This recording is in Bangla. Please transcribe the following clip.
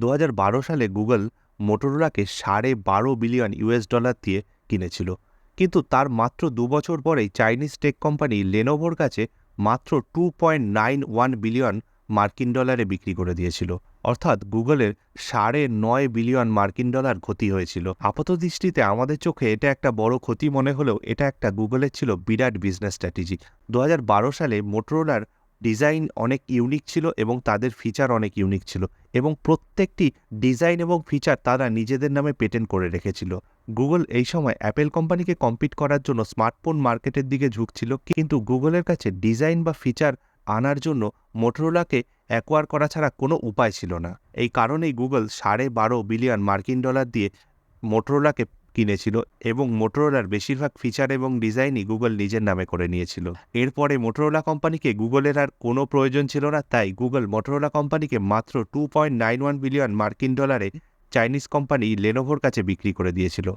দু হাজার বারো সালে গুগল মোটোরোলাকে সাড়ে বারো বিলিয়ন ইউএস ডলার দিয়ে কিনেছিল। কিন্তু তার মাত্র দু বছর পরেই চাইনিজ টেক কোম্পানি লেনোভোর কাছে মাত্র two point nine one billion মার্কিন ডলারে বিক্রি করে দিয়েছিল। অর্থাৎ গুগলের সাড়ে নয় বিলিয়ন মার্কিন ডলার ক্ষতি হয়েছিল। আপাত দৃষ্টিতে আমাদের চোখে এটা একটা বড় ক্ষতি মনে হলেও এটা একটা গুগলের ছিল বিরাট বিজনেস স্ট্র্যাটেজি। দু হাজার বারো সালে মোটোরোলার ডিজাইন অনেক ইউনিক ছিল এবং তাদের ফিচার অনেক ইউনিক ছিল এবং প্রত্যেকটি ডিজাইন এবং ফিচার তারা নিজেদের নামে পেটেন্ট করে রেখেছিল। গুগল এই সময় অ্যাপেল কোম্পানিকে কম্পিট করার জন্য স্মার্টফোন মার্কেটের দিকে ঝুঁকছিল কিন্তু গুগলের কাছে ডিজাইন বা ফিচার আনার জন্য মোটরোলাকে অ্যাকোয়ার করা ছাড়া কোনো উপায় ছিল না। এই কারণেই গুগল সাড়ে বারো বিলিয়ন মার্কিন ডলার দিয়ে মোটরোলাকে কিনেছিল এবং মোটরোলার বেশিরভাগ ফিচার এবং ডিজাইনই গুগল নিজের নামে করে নিয়েছিল। এরপরে মোটরোলা কোম্পানিকে গুগলের আর কোনো প্রয়োজন ছিল না, তাই গুগল মোটরোলা কোম্পানিকে মাত্র two point nine one billion মার্কিন ডলারে চাইনিজ কোম্পানি লেনোভোর কাছে বিক্রি করে দিয়েছিল।